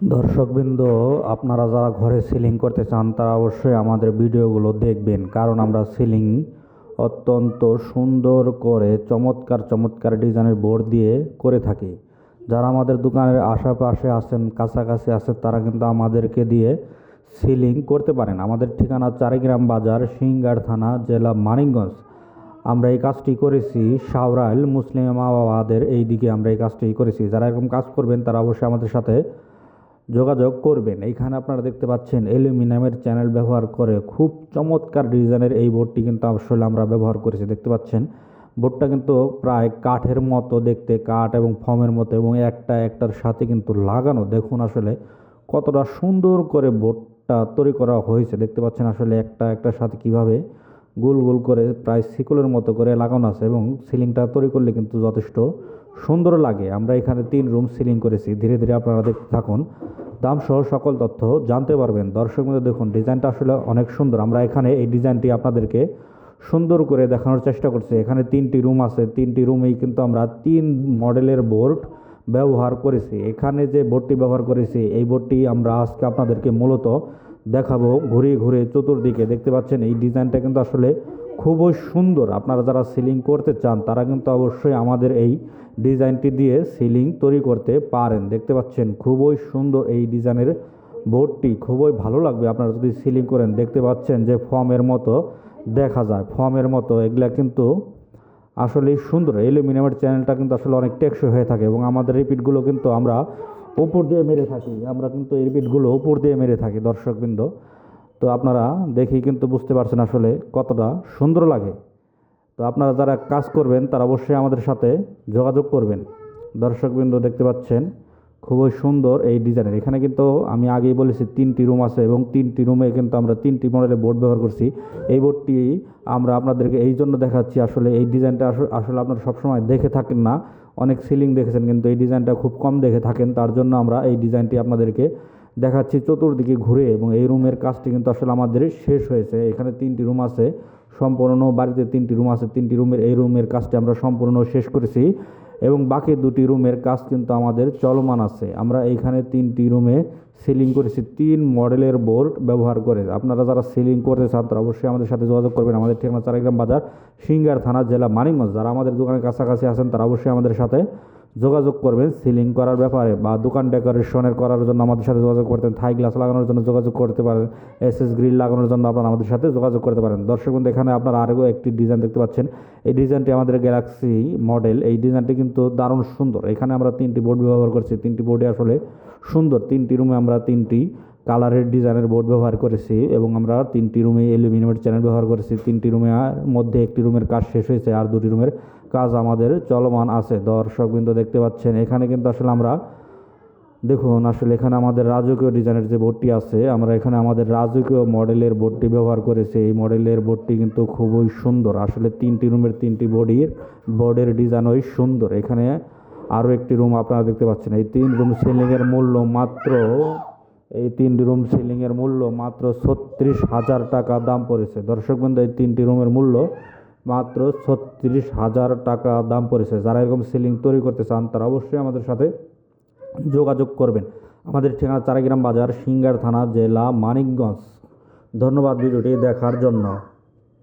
দর্শকবৃন্দ, আপনারা যারা ঘরে সিলিং করতে চান, তারা অবশ্যই আমাদের ভিডিওগুলো দেখবেন। কারণ আমরা সিলিং অত্যন্ত সুন্দর করে চমৎকার চমৎকার ডিজাইনের বোর্ড দিয়ে করে থাকি। যারা আমাদের দোকানের আশেপাশে আছেন, কাছাকাছি আছেন, তারা কিন্তু আমাদেরকে দিয়ে সিলিং করতে পারেন। আমাদের ঠিকানা চারিগ্রাম বাজার, সিঙ্গার থানা, জেলা মানিকগঞ্জ। আমরা এই কাজটি করেছি সাওরাইল মুসলিম মা বাবাদের এই দিকে আমরা এই কাজটি করেছি। যারা এরকম কাজ করবেন, তারা অবশ্যই আমাদের সাথে যোগাযোগ করবেন। এইখানে আপনারা দেখতে পাচ্ছেন অ্যালুমিনিয়ামের চ্যানেল ব্যবহার করে খুব চমৎকার ডিজাইনের এই বোর্ডটি কিন্তু আসলে আমরা ব্যবহার করেছি। দেখতে পাচ্ছেন? বোর্ডটা কিন্তু প্রায় কাঠের মতো দেখতে, কাঠ এবং ফমের মতো এবং একটা একটার সাথে কিন্তু লাগানো। দেখুন আসলে কতটা সুন্দর করে বোর্ডটা তৈরি করা হয়েছে। দেখতে পাচ্ছেন আসলে একটা একটার সাথে কীভাবে গোল গোল করে প্রায় শিকলের মতো করে লাগানো আছে এবং সিলিংটা তৈরি করলে কিন্তু যথেষ্ট সুন্দর লাগে। আমরা এখানে তিন রুম সিলিং করেছি। ধীরে ধীরে আপনারা দেখতে থাকুন। দাম সহ সকল তথ্য জানতে পারবেন। দর্শক মধ্যে দেখুন, ডিজাইনটা আসলে অনেক সুন্দর। আমরা এখানে এই ডিজাইনটি আপনাদেরকে সুন্দর করে দেখানোর চেষ্টা করছি। এখানে তিনটি রুম আছে। তিনটি রুমেই কিন্তু আমরা তিন মডেলের বোর্ড ব্যবহার করেছি। এখানে যে বোর্ডটি ব্যবহার করেছি, এই বোর্ডটি আমরা আজকে আপনাদেরকে মূলত দেখাবো ঘুরে ঘুরে চতুর্দিকে। দেখতে পাচ্ছেন, এই ডিজাইনটা কিন্তু আসলে খুবই সুন্দর। আপনারা যারা সিলিং করতে চান, তারা কিন্তু অবশ্যই আমাদের এই ডিজাইনটি দিয়ে সিলিং তৈরি করতে পারেন। দেখতে পাচ্ছেন, খুবই সুন্দর এই ডিজাইনের বোর্ডটি। খুবই ভালো লাগবে আপনারা যদি সিলিং করেন। দেখতে পাচ্ছেন যে ফর্মের মতো দেখা যায়। ফর্মের মতো, এগুলা কিন্তু আসলেই সুন্দর। অ্যালুমিনিয়ামের চ্যানেলটা কিন্তু আসলে অনেক টেকসই হয়ে থাকে এবং আমাদের রিপিটগুলো কিন্তু আমরা উপর দিয়ে মেরে থাকি। আমরা কিন্তু এই রিপিটগুলো উপর দিয়ে মেরে থাকি, দর্শকবৃন্দ। তো আপনারা দেখি কিন্তু বুঝতে পারছেন আসলে কতটা সুন্দর লাগে। তো আপনারা যারা কাজ করবেন, তারা অবশ্যই আমাদের সাথে যোগাযোগ করবেন। দর্শকবৃন্দ দেখতে পাচ্ছেন খুবই সুন্দর এই ডিজাইনের। এখানে কিন্তু আমি আগেই বলেছি তিনটি রুম আছে এবং তিনটি রুমে কিন্তু আমরা তিনটি মডেলের বোর্ড ব্যবহার করছি। এই বোর্ডটি আমরা আপনাদেরকে এই জন্য দেখাচ্ছি আসলে এই ডিজাইনটা আসলে আপনারা সবসময় দেখে থাকেন না। অনেক সিলিং দেখেছেন কিন্তু এই ডিজাইনটা খুব কম দেখে থাকেন। তার জন্য আমরা এই ডিজাইনটি আপনাদেরকে দেখাচ্ছি চতুর্দিকে ঘুরে এবং এই রুমের কাজটি কিন্তু আসলে আমাদের শেষ হয়েছে। এখানে তিনটি রুম আছে, সম্পূর্ণ বাড়িতে তিনটি রুম আছে। তিনটি রুমের, এই রুমের কাজটি আমরা সম্পূর্ণ শেষ করেছি। এবং বাকি দুটি রুমের কাজ কিন্তু আমাদের চলমান আছে। আমরা এইখানে তিনটি রুমে সিলিং করেছি, তিন মডেলের বোর্ড ব্যবহার করে। আপনারা যারা সিলিং করতে চান, তারা অবশ্যই আমাদের সাথে যোগাযোগ করবেন। আমাদের ঠিকানা চারাগ্রাম বাজার, সিঙ্গার থানা, জেলা মানিকগঞ্জ। যারা আমাদের দোকানের কাছাকাছি আছেন, তারা অবশ্যই আমাদের সাথে যোগাযোগ করবেন, সিলিং করার ব্যাপারে বা দোকান ডেকোরেশনের করার জন্য আমাদের সাথে যোগাযোগ করতেন, থাই গ্লাস লাগানোর জন্য যোগাযোগ করতে পারেন এস এস গ্রিল লাগানোর জন্য আপনারা আমাদের সাথে যোগাযোগ করতে পারেন। দর্শক বন্ধু, এখানে আপনারা আরও একটি ডিজাইন দেখতে পাচ্ছেন। এই ডিজাইনটি আমাদের গ্যালাক্সি মডেল, এই ডিজাইনটি কিন্তু দারুণ সুন্দর। এখানে আমরা তিনটি বোর্ড ব্যবহার করছি। তিনটি বোর্ডে আসলে সুন্দর। তিনটি রুমে আমরা তিনটি কালারের ডিজাইনের বোর্ড ব্যবহার করেছি এবং আমরা তিনটি রুমে অ্যালুমিনিয়ামের চ্যানেল ব্যবহার করেছি। তিনটি রুমে মধ্যে একটি রুমের কাজ শেষ হয়েছে আর দুটি রুমের কাজ আমাদের চলমান আছে। দর্শকবৃন্দ দেখতে পাচ্ছেন, এখানে কিন্তু আসলে আমরা দেখুন, আসলে এখানে আমাদের রাজকীয় ডিজাইনের যে বোর্ডটি আছে, আমরা এখানে আমাদের রাজকীয় মডেলের বোর্ডটি ব্যবহার করেছি। এই মডেলের বোর্ডটি কিন্তু খুবই সুন্দর, আসলে তিনটি রুমের তিনটি বডির বোর্ডের ডিজাইন ওই সুন্দর। এখানে আরও একটি রুম আপনারা দেখতে পাচ্ছেন, এই তিন রুম সিলিংয়ের মূল্য মাত্র, এই তিনটি রুম সিলিংয়ের মূল্য মাত্র ছত্রিশ হাজার টাকা দাম পড়েছে। দর্শকবৃন্দ, এই তিনটি রুমের মূল্য মাত্র ছত্রিশ হাজার টাকা দাম পড়েছে। যারা এরকম সিলিং তৈরি করতে চান, তারা অবশ্যই আমাদের সাথে যোগাযোগ করবেন। আমাদের ঠিকানা চারাগ্রাম বাজার, সিঙ্গার থানা, জেলা মানিকগঞ্জ। ধন্যবাদ ভিডিওটি দেখার জন্য।